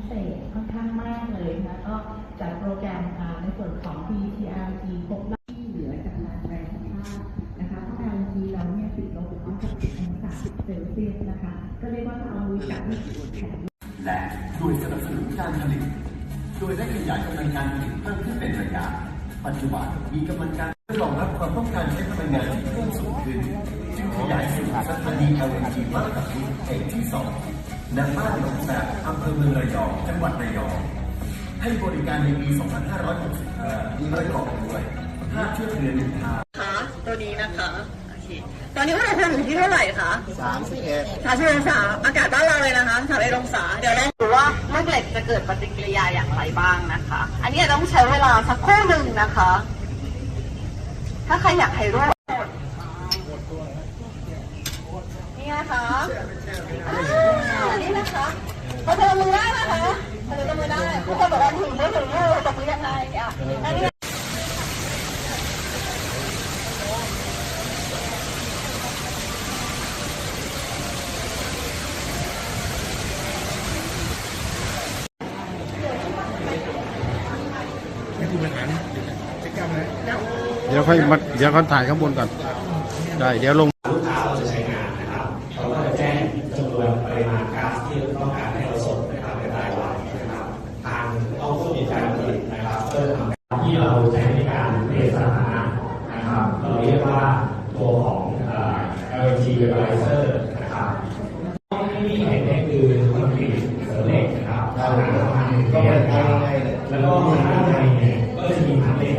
พิเศษค่อนข้างมากเลยนะก็จัดโปรแกรมอ่าในส่วนของ PTRT พบว่ที่เหลือจากการแปรสภาพนะคะเพราะ LNG เราเนี่ยติดลบถึง60องศาเซลเซียสนะคะก็เรียกว่าเอามือจับที่แขนและโดยสนับสนุนการผลิตโดยได้ขยายกำลังการผลิตเพิ่มขึ้นเป็นระยะ ปัจจุบันมีกำลังการเพื่อรองรับความต้องการใช้พลังงานที่เพิ่มสูงขึ้นจึงขยายสู่สถานี LNG มาตรฐานแห่งที่สอง ณบ้านหนองแสบอำเภอเมืองระยอง จังหวัดระยอง ให้บริการในปี 2565ประกอบด้วยภาพช่วยเหลือหนึ่งทางคะตัวนี้นะคะโอเคตอนนี้อุณหภูมิอยู่ที่เท่าไหร่คะสามสิบเอ็ดสามสิบองศาอากาศบ้านเราเลยนะคะสามเอ็ดองศาเดี๋ยวเราดูว่าลูกเหล็กจะเกิดปฏิกิริยาอย่างไรบ้างนะคะ อันนี้ต้องใช้เวลาสักครู่หนึ่งนะคะ ถ้าใครอยากถ่ายรูปนี่นะคะ อ่านี่นะคะพอเธอมือได้นะคะพอเธอมือได้ทุกคนบอกว่าถึงไม่ถึงมือตกมือยังไงอะอันนี้เดี๋ยวค่อยมาเดี๋ยวเขาถ่ายข้างบนก่อน ได้ เดี๋ยวลงลูกค้าเราจะใช้งานนะครับ เขาก็จะแจ้งจำนวนปริมาณ นะครับก็จะทำการที่เราใช้ในการเทสถานะนะครับ เราเรียกว่าตัวของเอ่อ LNG vaporizer นะครับที่นี่เห็นเนี่ยคือคอนกรีตเสริมเหล็กนะครับเราทำก็เหมือนกันแล้วก็ข้างในเนี่ยก็จะมีทั้งเหล็ก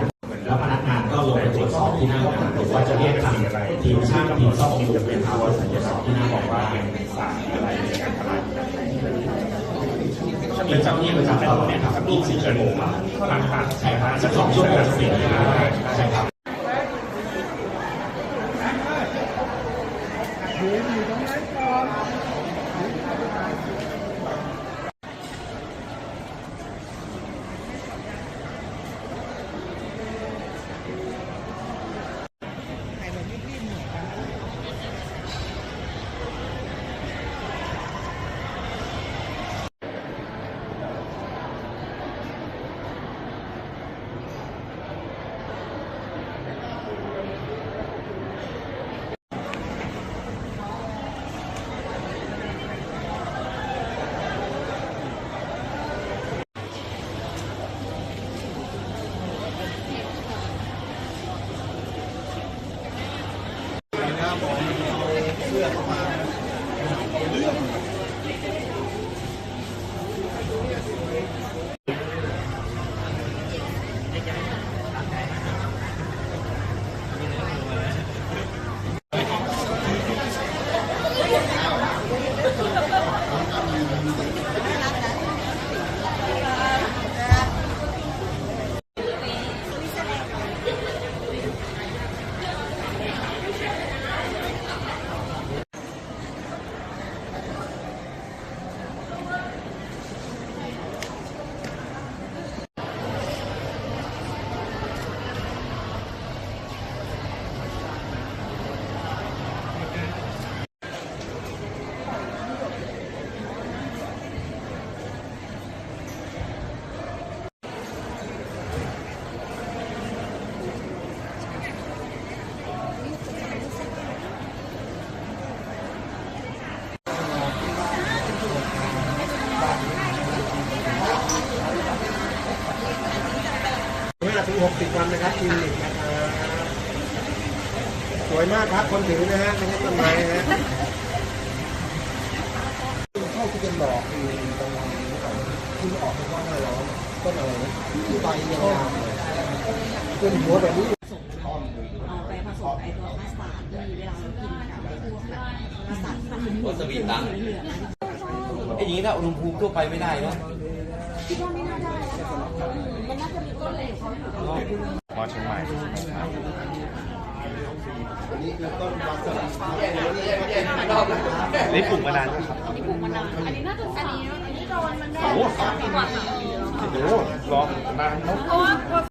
แล้วพนักงานก็ลงไปตรวจสอบที่หน้างานหรือว่าจะเรียกทางทีมช่างทีมซ่อมอยู่เป็นภาวะสัญญาสอบที่หน้าบอกว่าเป็นสารอะไร เป็นเจ้าหนี้ประจำตำแเนี่ยครับลูกสี่ชั่วโมงมาครับใช่ครับสักสองชั่วโมงสี่ใช่ครับอยู่ตรงนั้นก่อน เรือเข้ามา 60 วันนะครับคลินิกนะครับสวยมากครับคนถือนะฮะไม่ใช่ต้นไม้นะฮะเข้าที่เป็นดอกคือกลางวันนี้นที่ออกเป็นว่าหน้าร้อนต้นอะไรที่ใบยาวๆขึ้นหัวแบบนี้เอาไปผสมไอตัวมัสตาร์ดที่เวลากินกับพวกแบบมัสตาร์ดที่มัเหลืองเหลือไอ้อย่างนี้ถ้าอุณหภูมิทั่วไปไม่ได้เนาะคิดว่าไม่น่าได้ นะคะมันน่าจะมีต้นเหล็กเขาอยู่พอเชียงใหม่อันนี้คือต้นวาซาบินี่ปลูกมานานแล้วครับอันนี้ปลูกมานาน อันนี้น่าจะอันนี้อันนี้โดนมันได้โอ้โหรอนานเนาะ